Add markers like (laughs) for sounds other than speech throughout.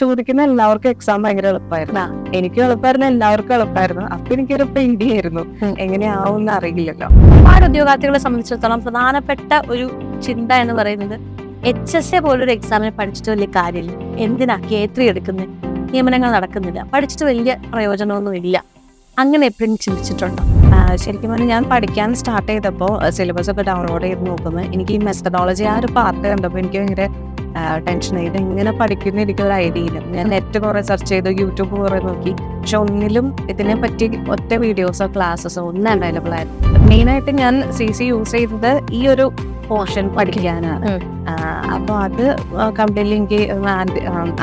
ചോദിക്കുന്ന എല്ലാവർക്കും എക്സാം ഭയങ്കര എളുപ്പമായിരുന്നു എനിക്കും എളുപ്പമായിരുന്നു എല്ലാവർക്കും എളുപ്പമായിരുന്നു അപ്പൊ എനിക്കൊരു പേടിയായിരുന്നു. എങ്ങനെയാവും എന്ന് അറിയില്ലല്ലോ. ഒരുപാട് ഉദ്യോഗാർത്ഥികളെ സംബന്ധിച്ചിടത്തോളം പ്രധാനപ്പെട്ട ഒരു ചിന്ത എന്ന് പറയുന്നത് എച്ച് എസ് എ പോലൊരു എക്സാമിന് പഠിച്ചിട്ട് വലിയ കാര്യമില്ല. എന്തിനാ കേത്രി എടുക്കുന്നത് നിയമനങ്ങൾ നടക്കുന്നില്ല. പഠിച്ചിട്ട് വലിയ പ്രയോജനമൊന്നും ഇല്ല അങ്ങനെ എപ്പോഴും ചിന്തിച്ചിട്ടുണ്ടോ? ശരിക്കും പറഞ്ഞാൽ ഞാൻ പഠിക്കാൻ സ്റ്റാർട്ട് ചെയ്തപ്പോൾ സിലബസ് ഒക്കെ ഡൗൺലോഡ് ചെയ്ത് നോക്കുമ്പോൾ എനിക്ക് ഈ മെത്തഡോളജി ആ ഒരു പാർട്ട് കണ്ടപ്പോൾ എനിക്ക് ഭയങ്കര ടെൻഷൻ ഇത് ഇങ്ങനെ പഠിക്കുന്ന എനിക്കൊരു ഐഡിയ ഇല്ല. ഞാൻ നെറ്റ് കുറെ സെർച്ച് ചെയ്തു യൂട്യൂബ് കുറെ നോക്കി. പക്ഷെ ഒന്നിലും ഇതിനെ പറ്റി ഒറ്റ വീഡിയോസോ ക്ലാസ്സസോ ഒന്നും അവൈലബിൾ ആയിരുന്നു മെയിനായിട്ട് ഞാൻ സി സി യൂസ് ചെയ്തത് ഈ ഒരു പോർഷൻ പഠിക്കാനാണ്. അപ്പൊ അപ്പോൾ അത് കംപ്ലീറ്റ്ലി എനിക്ക്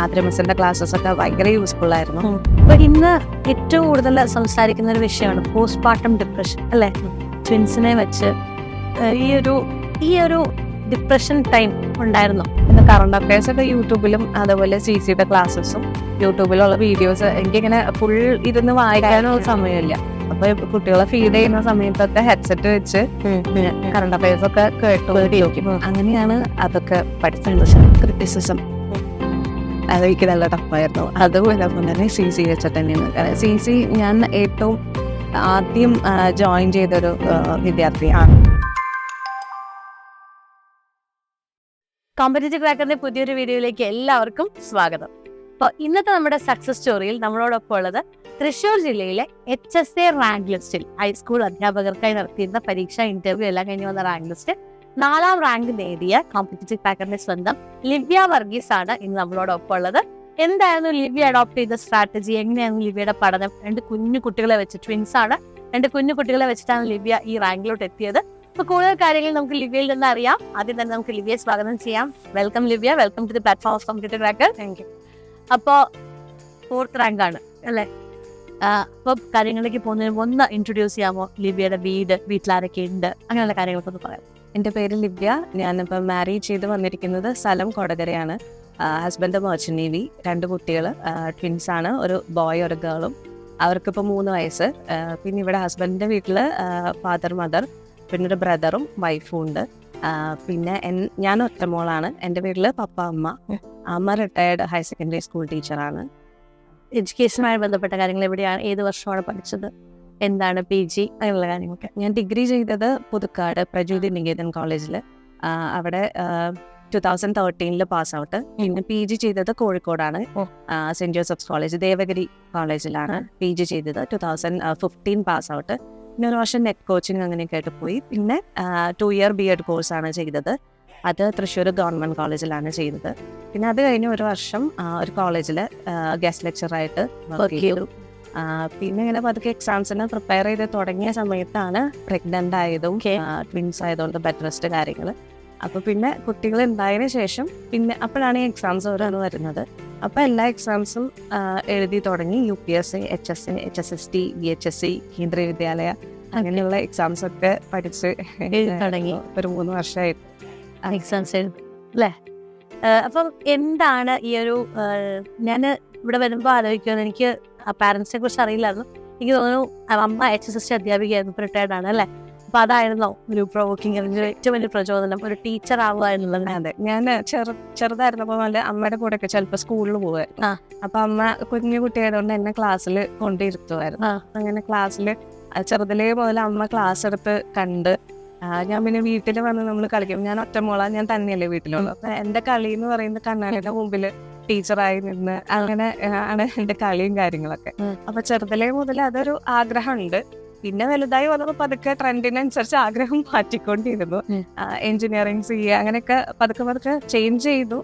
ആദ്രമസിന്റെ ക്ലാസ്സസ് ഒക്കെ ഭയങ്കര യൂസ്ഫുൾ ആയിരുന്നു. അപ്പൊ ഇന്ന് ഏറ്റവും കൂടുതൽ സംസാരിക്കുന്ന ഒരു വിഷയമാണ് പോസ്റ്റ് പാർട്ടം ഡിപ്രഷൻ അല്ലെ ട്വിൻസിനെ വെച്ച് ഈ ഒരു ഈ ഒരു ഡിപ്രഷൻ ടൈം ഉണ്ടായിരുന്നു. പിന്നെ കറണ്ട് അഫയേഴ്സ് ഒക്കെ യൂട്യൂബിലും അതുപോലെ സി സിയുടെ ക്ലാസ്സസും യൂട്യൂബിലുള്ള വീഡിയോസ് എനിക്കിങ്ങനെ ഫുൾ ഇരുന്ന് വായിക്കാനുള്ള സമയമില്ല. അപ്പൊ കുട്ടികളെ ഫീഡ് ചെയ്യുന്ന സമയത്തൊക്കെ ഹെഡ്സെറ്റ് വെച്ച് കറണ്ട് അഫയേഴ്സ് ഒക്കെ കേട്ടു അങ്ങനെയാണ് അതൊക്കെ പഠിച്ചത്. ക്രിറ്റിസിസം അത് എനിക്ക് നല്ല ടഫായിരുന്നു അതുപോലെ തന്നെ സി സി വെച്ചിട്ട് തന്നെയാണ്. സി സി ഞാൻ ഏറ്റവും ആദ്യം ജോയിൻ ചെയ്തൊരു വിദ്യാർത്ഥിയാണ്. കോമ്പറ്റേറ്റീവ് ക്രാക്കറിന്റെ പുതിയൊരു വീഡിയോയിലേക്ക് എല്ലാവർക്കും സ്വാഗതം. അപ്പോൾ ഇന്നത്തെ നമ്മുടെ സക്സസ് സ്റ്റോറിയിൽ നമ്മളോടൊപ്പം ഉള്ളത് തൃശൂർ ജില്ലയിലെ എച്ച് എസ് എ റാങ്ക് ലിസ്റ്റിൽ ഹൈസ്കൂൾ അധ്യാപകർക്കായി നടത്തിയിരുന്ന പരീക്ഷ ഇന്റർവ്യൂ എല്ലാം കഴിഞ്ഞ് വന്ന റാങ്ക് ലിസ്റ്റ് നാലാം റാങ്ക് നേടിയ കോമ്പറ്റേറ്റീവ് ക്രാക്കറിന്റെ സ്വന്തം ലിവ്യ വർഗീസ് ആണ് ഇന്ന് നമ്മളോടൊപ്പം ഉള്ളത്. എന്തായിരുന്നു ലിവ്യ അഡോപ്റ്റ് ചെയ്ത സ്ട്രാറ്റജി എങ്ങനെയായിരുന്നു ലിവ്യയുടെ പഠനം? രണ്ട് കുഞ്ഞു കുട്ടികളെ വെച്ച് ട്വിൻസ് ആണ്. രണ്ട് കുഞ്ഞു കുട്ടികളെ വെച്ചിട്ടാണ് ലിവ്യ ഈ റാങ്കിലോട്ട് എത്തിയത്. അപ്പൊ കൂടുതൽ കാര്യങ്ങൾ നമുക്ക് ലിവ്യയിൽ നിന്ന് അറിയാം. ആദ്യം തന്നെ നമുക്ക് ലിവ്യയെ സ്വാഗതം ചെയ്യാം. Welcome Livya. Welcome to the platform of computer cracker thank you അപ്പോ ഫോർത്ത് റാങ്ക് ആണ് അല്ലേ? അപ്പൊ കാര്യങ്ങളിലേക്ക് പോകുന്നതിന് ഒന്ന് ഇൻട്രൊഡ്യൂസ് ചെയ്യാമോ? ലിവ്യയുടെ വീട് വീട്ടിലാരൊക്കെ ഉണ്ട്? അങ്ങനെയുള്ള കാര്യങ്ങളൊക്കെ ഒന്ന് പറയാം. എന്റെ പേര് ലിവ്യ. ഞാനിപ്പോൾ മാരി ചെയ്ത് വന്നിരിക്കുന്നത് സ്ഥലം കൊടകരയാണ്. ഹസ്ബൻഡ് മെർച്ചന്റ് നേവി രണ്ട് കുട്ടികൾ ട്വിൻസ് ആണ്. ഒരു ബോയ് ഒരു ഗേളും അവർക്കിപ്പോൾ മൂന്ന് വയസ്സ്. പിന്നെ ഇവിടെ ഹസ്ബൻഡിന്റെ വീട്ടിൽ ഫാദർ മദർ പിന്നെ ഒരു ബ്രദറും വൈഫും ഉണ്ട്. പിന്നെ ഞാൻ ഒറ്റമോളാണ് എന്റെ വീട്ടിൽ പപ്പ അമ്മ. അമ്മ റിട്ടയർഡ് ഹയർ സെക്കൻഡറി സ്കൂൾ ടീച്ചറാണ് എഡ്യൂക്കേഷനുമായി ബന്ധപ്പെട്ട കാര്യങ്ങൾ എവിടെയാണ് ഏത് വർഷമാണ് പഠിച്ചത് എന്താണ് പി ജി അങ്ങനെയുള്ള കാര്യങ്ങളൊക്കെ. ഞാൻ ഡിഗ്രി ചെയ്തത് പുതുക്കാട് പ്രജ്യോതി നികേതൻ കോളേജിൽ അവിടെ ടു തൗസൻഡ് തേർട്ടീനിൽ പാസ് ഔട്ട് പിന്നെ പി ജി ചെയ്തത് കോഴിക്കോടാണ്. സെന്റ് ജോസഫ്സ് കോളേജ് ദേവഗിരി കോളേജിലാണ് പി ജി ചെയ്തത്. Two thousand fifteen pass out പിന്നെ ഒരു വർഷം നെറ്റ് കോച്ചിങ് അങ്ങനെയൊക്കെ ആയിട്ട് പോയി. പിന്നെ ടു ഇയർ ബി എഡ് കോഴ്സാണ് ചെയ്തത്. അത് തൃശ്ശൂർ ഗവൺമെന്റ് കോളേജിലാണ് ചെയ്തത്. പിന്നെ അത് കഴിഞ്ഞ് ഒരു വർഷം ഒരു കോളേജിൽ ഗസ്റ്റ് ലെക്ചറായിട്ട് വർക്ക് ചെയ്തു. പിന്നെ ഇങ്ങനെ പതുക്കെ എക്സാംസിന് പ്രിപ്പയർ ചെയ്ത് തുടങ്ങിയ സമയത്താണ് പ്രഗ്നന്റ് ആയതും ട്വിൻസ് ആയതുകൊണ്ട് ബെഡ് റെസ്റ്റ് കാര്യങ്ങൾ അപ്പോൾ പിന്നെ കുട്ടികൾ ഉണ്ടായതിനു ശേഷം പിന്നെ അപ്പോഴാണ് ഈ എക്സാംസ് ഓരോന്ന് വരുന്നത്. അപ്പൊ എല്ലാ എക്സാംസും എഴുതി തുടങ്ങി U P S C H S C H S S T B H S C Kendriya Vidyalaya അങ്ങനെയുള്ള എക്സാംസ് ഒക്കെ പഠിച്ച് തുടങ്ങി. ഒരു മൂന്ന് വർഷമായിരുന്നു എക്സാംസ് അല്ലേ? അപ്പം എന്താണ് ഈ ഒരു ഞാൻ ഇവിടെ വരുമ്പോൾ ആലോചിക്കുന്നത് എനിക്ക് പാരൻസിനെ കുറിച്ച് അറിയില്ലായിരുന്നു. എനിക്ക് തോന്നുന്നു അമ്മ എച്ച് എസ് എസ് ടി അധ്യാപികയായിരുന്നു റിട്ടയർഡ് ആണ് അല്ലേ? അപ്പൊ അതായിരുന്നോ ഒരു പ്രൊവോക്കിംഗ് ഏറ്റവും വലിയ പ്രചോദനം. ഒരു ടീച്ചർ ആവുക എന്നുള്ളത്. അതെ. ഞാൻ ചെറു ചെറുതായിരുന്നപ്പോൾ നല്ല അമ്മയുടെ കൂടെ ഒക്കെ ചിലപ്പോ സ്കൂളിൽ പോവായിരുന്നു. അപ്പൊ അമ്മ കുഞ്ഞു കുട്ടിയായതുകൊണ്ട് എന്നെ ക്ലാസ്സിൽ കൊണ്ടിരുത്തുമായിരുന്നു അങ്ങനെ ക്ലാസ്സിൽ ചെറുതിലേ മുതൽ അമ്മ ക്ലാസ് എടുത്ത് കണ്ട് ഞാൻ പിന്നെ വീട്ടിൽ വന്ന് നമ്മൾ കളിക്കും. ഞാൻ ഒറ്റ മോളാ ഞാൻ തന്നെയല്ലേ വീട്ടിലുള്ളൂ. അപ്പൊ എന്റെ കളി എന്ന് പറയുന്നത് കണ്ണാടിയുടെ മുമ്പിൽ ടീച്ചറായി നിന്ന് അങ്ങനെ ആണ് എന്റെ കളിയും കാര്യങ്ങളൊക്കെ. അപ്പൊ ചെറുതിലേ മുതൽ അതൊരു ആഗ്രഹമുണ്ട്. പിന്നെ വലുതായി വന്നപ്പോൾ പതുക്കെ ട്രെൻഡിനനുസരിച്ച് ആഗ്രഹം മാറ്റിക്കൊണ്ടിരുന്നു. എഞ്ചിനീയറിംഗ് സി എ അങ്ങനെയൊക്കെ പതുക്കെ പതുക്കെ ചേഞ്ച് ചെയ്തു.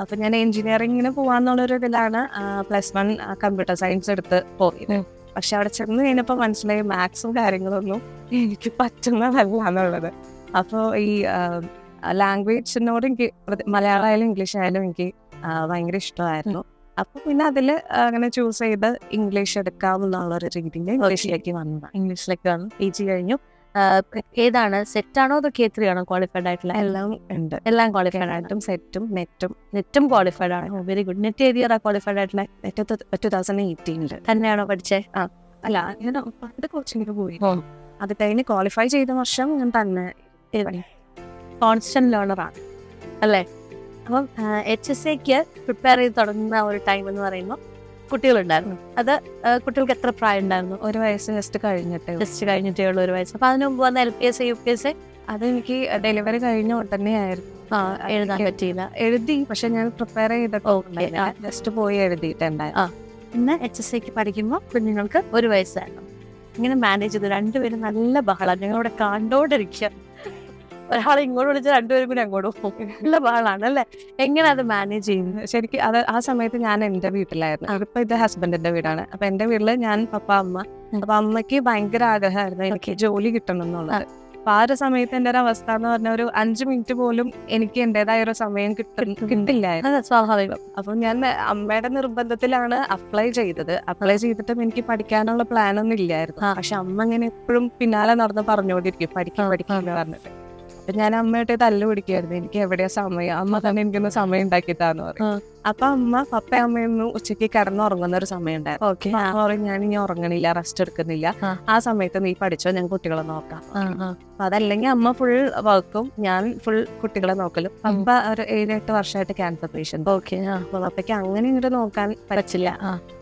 അപ്പൊ ഞാൻ എഞ്ചിനീയറിംഗിന് പോവാന്നുള്ളൊരു ഇതിലാണ് പ്ലസ് വൺ കമ്പ്യൂട്ടർ സയൻസ് എടുത്ത് പോയത്. പക്ഷെ അവിടെ ചെന്ന് കഴിഞ്ഞപ്പോൾ മനസ്സിലായി മാത്സും കാര്യങ്ങളൊന്നും എനിക്ക് പറ്റുന്നതല്ല എന്നുള്ളത് അപ്പോൾ ഈ ലാംഗ്വേജിനോട് എനിക്ക് മലയാളം ആയാലും ഇംഗ്ലീഷ് ആയാലും എനിക്ക് ഭയങ്കര ഇഷ്ടമായിരുന്നു. അപ്പൊ പിന്നെ അതിൽ അങ്ങനെ ചൂസ് ചെയ്ത് ഇംഗ്ലീഷ് എടുക്കാമെന്നുള്ളൊരു രീതിയിൽ ഇംഗ്ലീഷിലേക്ക് വന്നതാണ് ഇംഗ്ലീഷിലേക്ക് വന്നു പി ജി കഴിഞ്ഞു. ഏതാണ്? സെറ്റ് ആണോ അതോ കെ ത്രീ ആണോ ക്വാളിഫൈഡ് ആയിട്ടുള്ള എല്ലാം ഉണ്ട്. എല്ലാം ക്വാളിഫൈഡ് ആയിട്ടും സെറ്റും നെറ്റും നെറ്റും ക്വാളിഫൈഡ് ആണ്. വെരി ഗുഡ് നെറ്റ് ഏത് ക്വാളിഫൈഡ് ആയിട്ടുള്ള നെറ്റ് ടു തൗസൻഡ് എയ്റ്റീനിൽ തന്നെയാണോ പഠിച്ചേ? ആ. അല്ല ഞാൻ പണ്ട് കോച്ചിങ്ങിന് പോയി. അത് കഴിഞ്ഞ് ക്വാളിഫൈ ചെയ്ത വർഷം ഞാൻ തന്നെ. കോൺസ്റ്റന്റ് ലേണർ ആണ്. അല്ലേ? അപ്പം എച്ച് എസ് എക്ക് പ്രിപ്പയർ ചെയ്ത് തുടങ്ങുന്ന ഒരു ടൈം എന്ന് പറയുമ്പോൾ കുട്ടികളുണ്ടായിരുന്നു. അത് കുട്ടികൾക്ക് എത്ര പ്രായം ഉണ്ടായിരുന്നു ഒരു വയസ്സ് ജസ്റ്റ് കഴിഞ്ഞിട്ട് ജസ്റ്റ് കഴിഞ്ഞിട്ടേ ഉള്ളൂ ഒരു വയസ്സ്. അപ്പൊ അതിന് മുമ്പ് വന്ന L P S U P S അതെനിക്ക് ഡെലിവറി കഴിഞ്ഞ ഉടനെ ആയിരുന്നു. എഴുതാൻ പറ്റിയില്ല. എഴുതി പക്ഷെ ഞാൻ പ്രിപ്പയർ. ചെയ്തിട്ട് ജസ്റ്റ് പോയി എഴുതിയിട്ടുണ്ടായിരുന്നു. പിന്നെ എച്ച് എസ് സിക്ക് പഠിക്കുമ്പോൾ കുഞ്ഞുങ്ങൾക്ക് ഒരു വയസ്സായിരുന്നു. ഇങ്ങനെ മാനേജ് ചെയ്തു രണ്ടുപേരും നല്ല ബഹളം. ഞങ്ങളിവിടെ കണ്ടോണ്ടിരിക്കുക ഒരാളെ ഇങ്ങോട്ട് വിളിച്ചാൽ രണ്ടുപേരും കൂടി അങ്ങോട്ട് പോകും. നല്ല ബഹളാണ് അല്ലേ? എങ്ങനെ അത് മാനേജ് ചെയ്യുന്നത് ശരിക്കും അത് ആ സമയത്ത് ഞാൻ എന്റെ വീട്ടിലായിരുന്നു. അതിപ്പോ ഇത് ഹസ്ബൻഡിന്റെ വീടാണ്. അപ്പൊ എന്റെ വീട്ടിൽ ഞാൻ പപ്പ അമ്മ. അപ്പൊ അമ്മയ്ക്ക് ഭയങ്കര ആഗ്രഹമായിരുന്നു എനിക്ക് ജോലി കിട്ടണം എന്നുള്ളത്. അപ്പൊ ആ ഒരു സമയത്ത് എന്റെ ഒരു അവസ്ഥ എന്ന് പറഞ്ഞ ഒരു അഞ്ചു മിനിറ്റ് പോലും എനിക്ക് എന്റേതായ ഒരു സമയം കിട്ടില്ലായിരുന്നു. സ്വാഭാവികം. അപ്പൊ ഞാൻ അമ്മയുടെ നിർബന്ധത്തിലാണ് അപ്ലൈ ചെയ്തത്. അപ്ലൈ ചെയ്തിട്ടും എനിക്ക് പഠിക്കാനുള്ള പ്ലാൻ ഒന്നും ഇല്ലായിരുന്നു. പക്ഷെ അമ്മ ഇങ്ങനെ എപ്പോഴും പിന്നാലെ നടന്ന് പറഞ്ഞുകൊണ്ടിരിക്കും. പഠിക്കാൻ പഠിക്കാൻ പറഞ്ഞിട്ട്. അപ്പൊ ഞാൻ അമ്മയായിട്ട് തല്ല് പിടിക്കായിരുന്നു എനിക്ക് എവിടെയാ സമയം? അമ്മ തന്നെ എനിക്കൊന്ന് സമയം ഉണ്ടാക്കിത്താന്ന് പറയും. ആ. അപ്പൊ അമ്മ പപ്പ അമ്മയൊന്നും ഉച്ചയ്ക്ക് കിടന്നുറങ്ങുന്ന ഒരു സമയം ഉണ്ടായിരുന്നു. ഓക്കെ. പറയും ഞാൻ ഇനി ഉറങ്ങണില്ല റെസ്റ്റ് എടുക്കുന്നില്ല. ആ. സമയത്ത് നീ പഠിച്ചോ ഞാൻ കുട്ടികളെ നോക്കാം. അപ്പൊ അതല്ലെങ്കിൽ അമ്മ ഫുൾ വർക്കും ഞാൻ ഫുൾ കുട്ടികളെ നോക്കലും. പപ്പ ഒരു ഏഴ് എട്ട് വർഷമായിട്ട് ക്യാൻസർ പേഷ്യന്റ് ഓക്കെ അപ്പൊ പപ്പയ്ക്ക് അങ്ങനെ ഇങ്ങോട്ട് നോക്കാൻ പറ്റില്ല.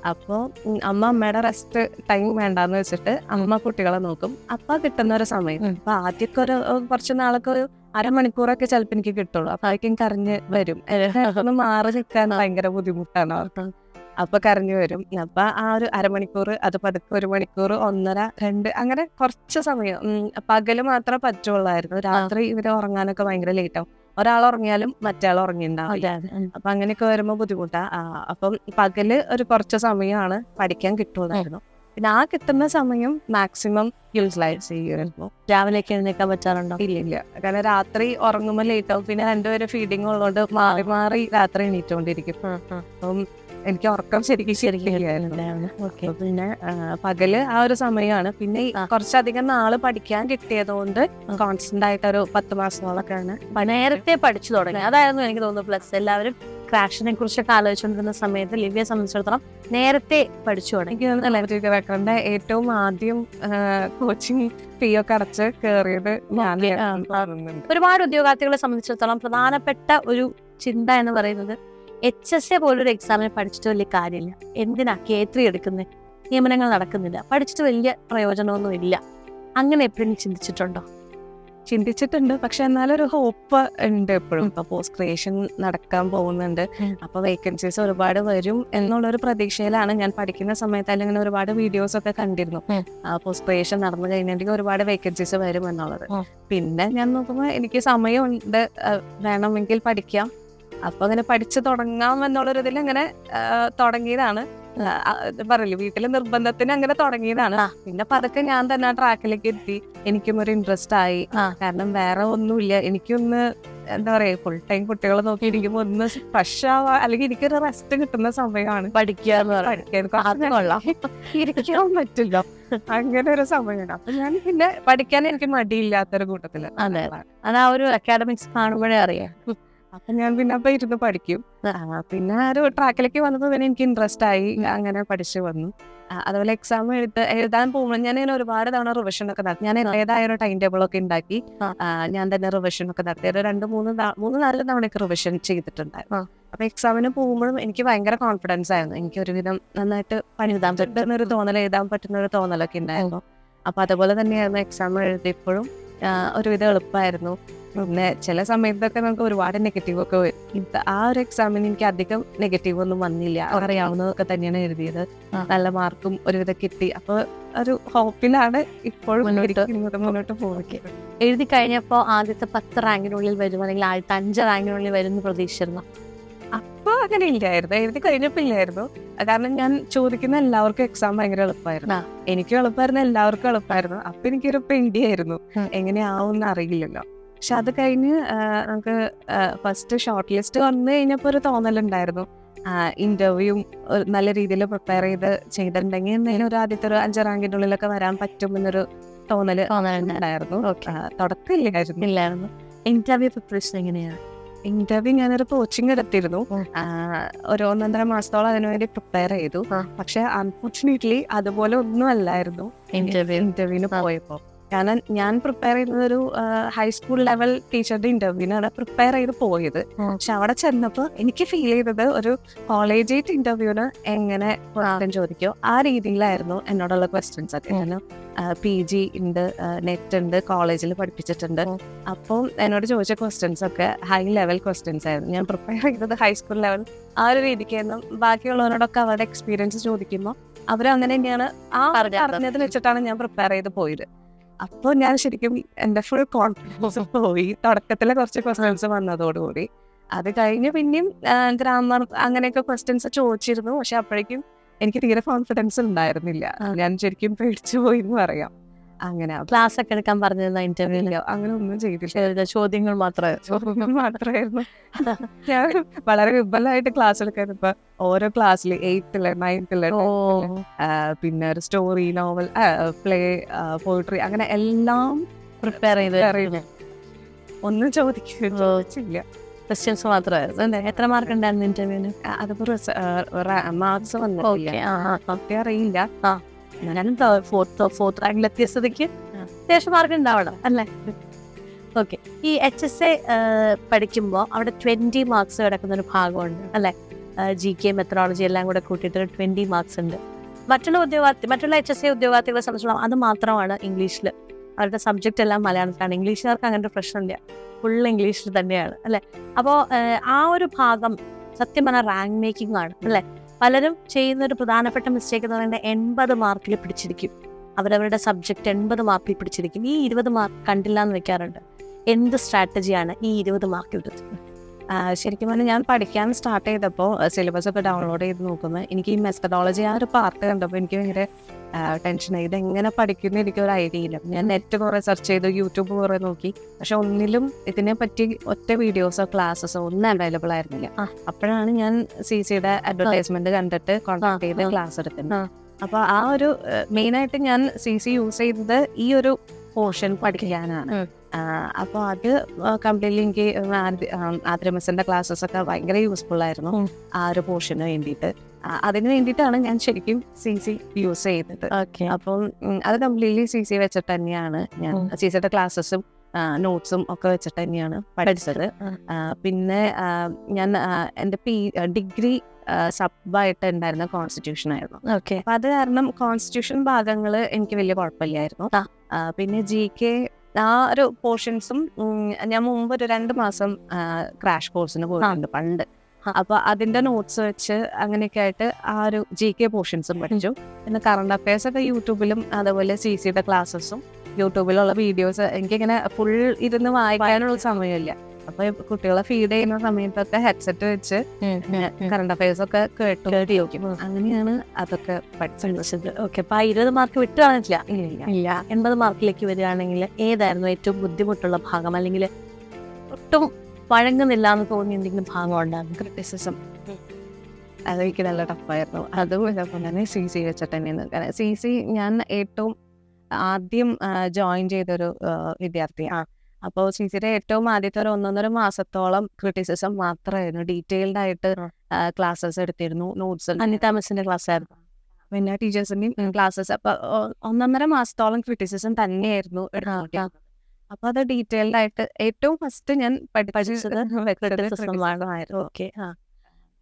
ആ അപ്പോ ഉം, അമ്മ അമ്മയുടെ റെസ്റ്റ് ടൈം വേണ്ടാന്ന് വെച്ചിട്ട് അമ്മ കുട്ടികളെ നോക്കും. അപ്പ കിട്ടുന്ന ഒരു സമയം. അപ്പൊ ആദ്യമൊക്കെ ഒരു കുറച്ച് നാളൊക്കെ ഒരു അരമണിക്കൂറൊക്കെ ചിലപ്പോൾ എനിക്ക് കിട്ടുള്ളൂ. അപ്പൊ അതൊക്കെ കരഞ്ഞ് വരും. ഒന്ന് മാറി നിൽക്കാൻ ഭയങ്കര ബുദ്ധിമുട്ടാണ് അവർക്ക്. അപ്പൊ കരഞ്ഞു വരും. അപ്പൊ ആ ഒരു അരമണിക്കൂർ അത് പതുക്കെ ഒരു മണിക്കൂർ ഒന്നര രണ്ട് അങ്ങനെ കുറച്ച് സമയം. പകൽ മാത്രമേ പറ്റുള്ളായിരുന്നു. രാത്രി ഇവർ ഉറങ്ങാനൊക്കെ ഭയങ്കര ലേറ്റ് ആവും. ഒരാൾ ഉറങ്ങിയാലും മറ്റേ ആൾ ഉറങ്ങിണ്ടാവില്ല. അതെ അതെ ഉം. അപ്പൊ അങ്ങനെയൊക്കെ വരുമ്പോ ബുദ്ധിമുട്ടാ. അപ്പം പകൽ ഒരു കുറച്ച് സമയമാണ് പഠിക്കാൻ കിട്ടുന്നതായിരുന്നു പിന്നെ ആ കിട്ടുന്ന സമയം മാക്സിമം യൂട്ടിലൈസ് ചെയ്യുമായിരുന്നു. രാവിലേക്ക് എഴുന്നേക്കാൻ പറ്റാറുണ്ടോ? ഇല്ല ഇല്ല. കാരണം രാത്രി ഉറങ്ങുമ്പോൾ ലേറ്റ് ആവും. പിന്നെ രണ്ടുപേരും ഫീഡിങ് ഉള്ളതുകൊണ്ട് മാറി മാറി രാത്രി എണീറ്റുകൊണ്ടിരിക്കും അപ്പം എനിക്ക് ഉറക്കം ശരിക്കും ശരിക്കും പിന്നെ പകൽ ആ ഒരു സമയമാണ് പിന്നെ കുറച്ചധികം നാൾ പഠിക്കാൻ കിട്ടിയത് കൊണ്ട് കോൺസ്റ്റന്റ് ആയിട്ട് ഒരു പത്ത് മാസങ്ങളൊക്കെയാണ് നേരത്തെ പഠിച്ചു തുടങ്ങി. അതായിരുന്നു എനിക്ക് തോന്നുന്നു പ്ലസ് എല്ലാവരും ക്രാഷിനെ കുറിച്ചൊക്കെ ആലോചിച്ചുകൊണ്ടിരുന്ന സമയത്ത് ലിവ്യയെ സംബന്ധിച്ചിടത്തോളം നേരത്തെ പഠിച്ചു തുടങ്ങി. എനിക്ക് റെക്കറിന്റെ ഏറ്റവും ആദ്യം കോച്ചിങ് ഫീ ഒക്കെ അടച്ച് കയറിയത്. ഒരുപാട് ഉദ്യോഗാർത്ഥികളെ സംബന്ധിച്ചിടത്തോളം പ്രധാനപ്പെട്ട ഒരു ചിന്ത എന്ന് പറയുന്നത് എച്ച് എസ് എ പോലൊരു എക്സാമിന് പഠിച്ചിട്ട് വലിയ കാര്യമില്ല. എന്തിനാ കെ ത്രീ എടുക്കുന്നത് നിയമനങ്ങൾ നടക്കുന്നില്ല. പഠിച്ചിട്ട് വലിയ പ്രയോജനമൊന്നും ഇല്ല. അങ്ങനെ എപ്പോഴും ചിന്തിച്ചിട്ടുണ്ടോ? ചിന്തിച്ചിട്ടുണ്ട്. പക്ഷെ എന്നാലൊരു ഹോപ്പ് ഉണ്ട് എപ്പോഴും. ഇപ്പൊ പോസ്റ്റ് ക്രിയേഷൻ നടക്കാൻ പോകുന്നുണ്ട്. അപ്പൊ വേക്കൻസീസ് ഒരുപാട് വരും എന്നുള്ള ഒരു പ്രതീക്ഷയിലാണ് ഞാൻ പഠിക്കുന്ന സമയത്ത് അല്ലെങ്കിൽ ഒരുപാട് വീഡിയോസ് ഒക്കെ കണ്ടിരുന്നു. പോസ്റ്റ് ക്രിയേഷൻ നടന്നു കഴിഞ്ഞിട്ടുണ്ടെങ്കിൽ ഒരുപാട് വേക്കൻസീസ് വരും എന്നുള്ളത്. പിന്നെ ഞാൻ നോക്കുമ്പോൾ എനിക്ക് സമയമുണ്ട്. വേണമെങ്കിൽ പഠിക്കാം. അപ്പൊ അങ്ങനെ പഠിച്ചു തുടങ്ങാം എന്നുള്ളൊരു ഇതിൽ അങ്ങനെ തുടങ്ങിയതാണ് പറയില്ലേ വീട്ടിലെ നിർബന്ധത്തിന് അങ്ങനെ തുടങ്ങിയതാണ്. പിന്നെ പതുക്കെ ഞാൻ തന്നെ ആ ട്രാക്കിലേക്ക് എത്തി. എനിക്കും ഒരു ഇൻട്രസ്റ്റ് ആയി. കാരണം വേറെ ഒന്നുമില്ല. എനിക്കൊന്ന് എന്താ പറയാ ഫുൾ ടൈം കുട്ടികളെ നോക്കി ഇരിക്കുമ്പോ ഒന്ന് ഫ്രഷ് ആവാ അല്ലെങ്കിൽ എനിക്കൊരു റെസ്റ്റ് കിട്ടുന്ന സമയമാണ്. പഠിക്കാൻ പറ്റില്ല. അങ്ങനെ ഒരു സമയമാണ്. അപ്പൊ ഞാൻ പിന്നെ പഠിക്കാൻ എനിക്ക് മടിയില്ലാത്തൊരു കൂട്ടത്തിൽ അതെ. അത് ആ ഒരു അക്കാഡമിക്സ് കാണുമ്പോഴേ അറിയാം. അപ്പൊ ഞാൻ പിന്നെ അപ്പൊ ഇരുന്ന് പഠിക്കും. പിന്നെ ആ ഒരു ട്രാക്കിലേക്ക് വന്നത് പിന്നെ എനിക്ക് ഇൻട്രസ്റ്റ് ആയി. അങ്ങനെ പഠിച്ചു വന്നു. അതുപോലെ എക്സാം എഴുത്ത് എഴുതാൻ പോകുമ്പോൾ ഞാൻ ഇങ്ങനെ ഒരുപാട് തവണ റിവിഷൻ ഒക്കെ നടത്തി. ഞാൻ ഏതായ ഒരു ടൈം ടേബിൾ ഒക്കെ ഉണ്ടാക്കി. ഞാൻ തന്നെ റിവിഷൻ ഒക്കെ നടത്തി. ഒരു രണ്ട് മൂന്ന് മൂന്ന് നാല് തവണയൊക്കെ റിവിഷൻ ചെയ്തിട്ടുണ്ടായിരുന്നു. അപ്പൊ എക്സാമിന് പോകുമ്പോഴും എനിക്ക് ഭയങ്കര കോൺഫിഡൻസ് ആയിരുന്നു. എനിക്ക് ഒരുവിധം നന്നായിട്ട് പണി എഴുതാൻ പറ്റുന്ന ഒരു തോന്നൽ എഴുതാൻ പറ്റുന്ന ഒരു തോന്നലൊക്കെ ഉണ്ടായിരുന്നു. അപ്പൊ അതുപോലെ തന്നെയായിരുന്നു എക്സാം എഴുതിയപ്പോഴും ഒരുവിധം എളുപ്പമായിരുന്നു പിന്നെ ചില സമയത്തൊക്കെ നമുക്ക് ഒരുപാട് നെഗറ്റീവ് ഒക്കെ ആ ഒരു എക്സാമിന് എനിക്ക് അധികം നെഗറ്റീവ് ഒന്നും വന്നില്ല. അറിയാവുന്നതൊക്കെ തന്നെയാണ് എഴുതിയത്. നല്ല മാർക്കും ഒരുവിധം കിട്ടി. അപ്പൊ ഒരു ഹോപ്പിലാണ് ഇപ്പോഴും മുന്നോട്ട് പോകുന്നത് എഴുതി കഴിഞ്ഞപ്പോൾ ആദ്യത്തെ പത്ത് റാങ്കിനുള്ളിൽ വരും അല്ലെങ്കിൽ ആദ്യത്തെ അഞ്ച് റാങ്കിനുള്ളിൽ വരും പ്രതീക്ഷിച്ചിരുന്നു? അപ്പൊ അങ്ങനെ ഇല്ലായിരുന്നു. എഴുതി കഴിഞ്ഞപ്പോ ഇല്ലായിരുന്നു. കാരണം ഞാൻ ചോദിക്കുന്ന എല്ലാവർക്കും എക്സാം ഭയങ്കര എളുപ്പമായിരുന്നു. എനിക്ക് എളുപ്പമായിരുന്നു എല്ലാവർക്കും എളുപ്പമായിരുന്നു. അപ്പൊ എനിക്കൊരു പേടിയായിരുന്നു. ഉം. എങ്ങനെയാവും എന്ന് അറിയില്ലല്ലോ. പക്ഷെ അത് കഴിഞ്ഞ് നമുക്ക് ഫസ്റ്റ് ഷോർട്ട് ലിസ്റ്റ് വന്നു കഴിഞ്ഞപ്പോൾ ഒരു തോന്നലുണ്ടായിരുന്നു. ഇന്റർവ്യൂ നല്ല രീതിയിൽ പ്രിപ്പയർ ചെയ്ത് ചെയ്തിട്ടുണ്ടെങ്കിൽ എന്തെങ്കിലും ഒരു ആദ്യത്തെ ഒരു അഞ്ച് റാങ്കിന്റെ ഉള്ളിലൊക്കെ വരാൻ പറ്റും എന്നൊരു തോന്നൽ തോന്നലുണ്ടായിരുന്നു തുടക്കമില്ലായിരുന്നു. ഇല്ലായിരുന്നു. ഇന്റർവ്യൂ പ്രിപ്പറേഷൻ എങ്ങനെയാണ് ഇന്റർവ്യൂ ഞാനൊരു കോച്ചിങ് എടുത്തിരുന്നു. ഒരു ഒന്നൊന്നര മാസത്തോളം അതിനുവേണ്ടി പ്രിപ്പയർ ചെയ്തു. പക്ഷെ അൺഫോർച്ചുനേറ്റ്ലി അതുപോലെ ഒന്നും അല്ലായിരുന്നു. ഇന്റർവ്യൂ ഇന്റർവ്യൂവിന് ആ. കാരണം ഞാൻ പ്രിപ്പയർ ചെയ്യുന്നത് ഒരു ഹൈസ്കൂൾ ലെവൽ ടീച്ചറുടെ ഇന്റർവ്യൂവിനാണ് പ്രിപ്പയർ ചെയ്ത് പോയത്. പക്ഷെ അവിടെ ചെന്നപ്പോൾ എനിക്ക് ഫീൽ ചെയ്തത് ഒരു കോളേജേറ്റ് ഇന്റർവ്യൂവിന് എങ്ങനെ ക്വസ്റ്റ്യൻ ചോദിക്കോ ആ രീതിയിലായിരുന്നു എന്നോടുള്ള ക്വസ്റ്റ്യൻസ് ഒക്കെ. കാരണം പി ജി ഉണ്ട് നെറ്റ് ഉണ്ട് കോളേജിൽ പഠിപ്പിച്ചിട്ടുണ്ട്. അപ്പം എന്നോട് ചോദിച്ച ക്വസ്റ്റ്യൻസ് ഒക്കെ ഹൈ ലെവൽ ക്വസ്റ്റ്യൻസ് ആയിരുന്നു. ഞാൻ പ്രിപ്പയർ ചെയ്തത് ഹൈസ്കൂൾ ലെവൽ ആ ഒരു രീതിക്കായിരുന്നു ബാക്കിയുള്ളവരോടൊക്കെ അവരുടെ എക്സ്പീരിയൻസ് ചോദിക്കുമ്പോൾ അവരങ്ങനെ തന്നെയാണ് ആ. പറഞ്ഞത്. വെച്ചിട്ടാണ് ഞാൻ പ്രിപ്പയർ ചെയ്ത് പോയത്. അപ്പോൾ ഞാൻ ശരിക്കും എന്റെ ഫുൾ കോൺഫിഡൻസ് പോയി. തുടക്കത്തിലെ കുറച്ച് ക്വസ്റ്റ്യൻസ് വന്നതോടുകൂടി. അത് കഴിഞ്ഞ് പിന്നെയും ഗ്രാമർ അങ്ങനെയൊക്കെ ക്വസ്റ്റ്യൻസ് ചോദിച്ചിരുന്നു. പക്ഷെ അപ്പോഴേക്കും എനിക്ക് തീരെ കോൺഫിഡൻസ് ഉണ്ടായിരുന്നില്ല. ഞാൻ ശരിക്കും പേടിച്ചു പോയി എന്ന് പറയാം. അങ്ങനെ ക്ലാസ് ഒക്കെ എടുക്കാൻ പറഞ്ഞിരുന്ന ഇന്റർവ്യൂലോ അങ്ങനെ ഒന്നും ചെയ്തില്ല. ചോദ്യങ്ങൾ മാത്രമേ ചോദ്യങ്ങൾ മാത്രമായിരുന്നു ഞാൻ വളരെ വിപുലമായിട്ട് ക്ലാസ് എടുക്കാൻ ഇപ്പൊ ഓരോ ക്ലാസ്സിൽ എയ്ത്തിൽ നയൻത്തിൽ പിന്നെ ഒരു സ്റ്റോറി നോവൽ പ്ലേ പോയിട്രി അങ്ങനെ എല്ലാം പ്രിപ്പയർ ചെയ്ത് ഒന്നും ചോദിക്കില്ല ചോദിച്ചില്ല. ക്വസ്റ്റ്യൻസ് മാത്രമായിരുന്നു എത്ര മാർക്ക് ഉണ്ടായിരുന്നു ഇന്റർവ്യൂവിന് അതിപ്പോ മാർക്സ് വന്നു. അറിയില്ല. ഞാനും ഫോർത്ത് ഫോർത്ത് റാങ്കിൽ എത്തിയ സ്ഥിതിക്ക് അത്യാവശ്യം മാർക്ക് ഉണ്ടാവണം അല്ലേ? ഓക്കെ. ഈ എച്ച് എസ് എ പഠിക്കുമ്പോൾ അവിടെ ട്വന്റി മാർക്സ് കിടക്കുന്ന ഒരു ഭാഗമുണ്ട് അല്ലേ? ജി കെ മെത്തഡോളജി എല്ലാം കൂടെ കൂട്ടിയിട്ട് ട്വന്റി മാർക്സ് ഉണ്ട്. മറ്റുള്ള ഉദ്യോഗാർത്ഥി മറ്റുള്ള എച്ച് എസ് എ ഉദ്യോഗാർത്ഥികളെ സംബന്ധിച്ചിടത്തോളം അത് മാത്രമാണ് ഇംഗ്ലീഷിൽ അവരുടെ സബ്ജക്റ്റ് എല്ലാം മലയാളത്തിലാണ്. ഇംഗ്ലീഷുകാർക്ക് അങ്ങനെ ഒരു പ്രശ്നമില്ല. ഫുൾ ഇംഗ്ലീഷിൽ തന്നെയാണ് അല്ലേ? അപ്പോൾ ആ ഒരു ഭാഗം സത്യം പറഞ്ഞാൽ റാങ്ക് മേക്കിംഗ് ആണ് അല്ലേ? പലരും ചെയ്യുന്ന ഒരു പ്രധാനപ്പെട്ട മിസ്റ്റേക്ക് എന്ന് പറയുന്നത് എൺപത് മാർക്കിൽ പിടിച്ചിരിക്കും. അവരവരുടെ സബ്ജക്റ്റ് എൺപത് മാർക്കിൽ പിടിച്ചിരിക്കും. ഈ ഇരുപത് മാർക്ക് കണ്ടില്ല എന്ന് വെക്കാറുണ്ട്. എന്ത് സ്ട്രാറ്റജിയാണ് ഈ ഇരുപത് മാർക്കിൽ ശരിക്കും പറഞ്ഞാൽ ഞാൻ പഠിക്കാൻ സ്റ്റാർട്ട് ചെയ്തപ്പോൾ സിലബസ് ഒക്കെ ഡൗൺലോഡ് ചെയ്ത് നോക്കുന്നത് എനിക്ക് ഈ മെത്തഡോളജി ആ ഒരു പാർട്ട് കണ്ടപ്പോൾ എനിക്ക് ഭയങ്കര ടെൻഷനായി ഇത് എങ്ങനെ പഠിക്കുന്ന എനിക്ക് ഒരു ഐഡിയ ഇല്ല. ഞാൻ നെറ്റ് കുറേ സെർച്ച് ചെയ്തു യൂട്യൂബ് കുറേ നോക്കി. പക്ഷെ ഒന്നിലും ഇതിനെ പറ്റി ഒറ്റ വീഡിയോസോ ക്ലാസ്സസോ ഒന്നും അവൈലബിൾ ആയിരുന്നില്ല. അപ്പോഴാണ് ഞാൻ സി സിയുടെ അഡ്വർടൈസ്മെന്റ് കണ്ടിട്ട് കോൺടാക്ട് ചെയ്ത് ക്ലാസ് എടുക്കുന്നത്. അപ്പൊ ആ ഒരു മെയിൻ ആയിട്ട് ഞാൻ സി സി യൂസ് ചെയ്തത് ഈ ഒരു പോർഷൻ പഠിക്കാനാണ്. അപ്പൊ അപ്പോൾ അത് കംപ്ലീറ്റ്ലി എനിക്ക് ആദ്രമസിന്റെ ക്ലാസ്സസ് ഒക്കെ ഭയങ്കര യൂസ്ഫുൾ ആയിരുന്നു. ആ ഒരു പോർഷന് വേണ്ടിയിട്ട്. അതിന് വേണ്ടിയിട്ടാണ് ഞാൻ ശരിക്കും സി സി യൂസ് ചെയ്തത് ഓക്കെ അപ്പം അത് കംപ്ലീറ്റ്ലി സി സി വെച്ചിട്ട് തന്നെയാണ് ഞാൻ സീസിയുടെ ക്ലാസ്സസും നോട്ട്സും ഒക്കെ വെച്ചിട്ട് തന്നെയാണ് പഠിച്ചത്. പിന്നെ ഞാൻ എന്റെ എന്റെ പി ഡിഗ്രി സബായിട്ട് ഉണ്ടായിരുന്ന കോൺസ്റ്റിറ്റ്യൂഷൻ ആയിരുന്നു. ഓക്കെ അപ്പൊ അത് കാരണം കോൺസ്റ്റിറ്റ്യൂഷൻ ഭാഗങ്ങൾ എനിക്ക് വലിയ കുഴപ്പമില്ലായിരുന്നു. പിന്നെ ജി കെ ആ ഒരു പോർഷൻസും ഞാൻ മുമ്പ് ഒരു രണ്ട് മാസം ക്രാഷ് കോഴ്സിന് പോയിട്ടുണ്ട് പണ്ട്. അപ്പൊ അതിന്റെ നോട്ട്സ് വെച്ച് അങ്ങനെയൊക്കെ ആയിട്ട് ആ ഒരു ജി കെ പോർഷൻസും പഠിച്ചു. പിന്നെ കറണ്ട് അഫയേഴ്സ് ഒക്കെ യൂട്യൂബിലും അതുപോലെ സി സിയുടെ ക്ലാസ്സസും യൂട്യൂബിലുള്ള വീഡിയോസ് എനിക്കിങ്ങനെ ഫുൾ ഇരുന്ന് വായിക്കാനുള്ള സമയമില്ല. അപ്പൊ കുട്ടികളെ ഫീഡ് ചെയ്യുന്ന സമയത്തൊക്കെ ഹെഡ്സെറ്റ് വെച്ച് കറണ്ട് അഫയേഴ്സ് ഒക്കെ കേട്ടു. അങ്ങനെയാണ് അതൊക്കെ പഠിച്ചത്. ഓക്കെ അപ്പൊ ഇരുപത് മാർക്ക് വിട്ടു കാണില്ല ഇല്ല. ഇല്ല. എൺപത് മാർക്കിലേക്ക് വരികയാണെങ്കിൽ ഏതായിരുന്നു ഏറ്റവും ബുദ്ധിമുട്ടുള്ള ഭാഗം? അല്ലെങ്കിൽ ഒട്ടും വഴങ്ങുന്നില്ല എന്ന് തോന്നി എന്തെങ്കിലും ഭാഗം ഉണ്ടായിരുന്നു ക്രിറ്റിസിസം. അതെനിക്ക് നല്ല ടഫായിരുന്നു. അതും ഇതേപോലെ തന്നെ സി സി വെച്ചിട്ടെന്നു കാരണം സി സി ഞാൻ ഏറ്റവും ആദ്യം ജോയിൻ ചെയ്തൊരു വിദ്യാർത്ഥിയാണ്. അപ്പോൾ സി സിയുടെ ഏറ്റവും ആദ്യത്തെ ഒരു ഒന്നൊന്നര മാസത്തോളം ക്രിറ്റിസിസം മാത്രമായിരുന്നു. ഡീറ്റെയിൽഡ് ആയിട്ട് ക്ലാസ്സസ് എടുത്തിരുന്നു. നോട്ട്സ് അനിത മിസ്സിന്റെ ക്ലാസ് ആയിരുന്നു. പിന്നെ ടീച്ചേഴ്സിന്റെയും ക്ലാസ്സസ് അപ്പൊ ഒന്നൊന്നര മാസത്തോളം ക്രിറ്റിസിസം തന്നെയായിരുന്നു എടുത്തുകൊണ്ടിരുന്നത്. അപ്പൊ അത് ഡീറ്റെയിൽഡ് ആയിട്ട് ഏറ്റവും ഫസ്റ്റ് ഞാൻ പഠിച്ചത് ഓക്കെ. ആ.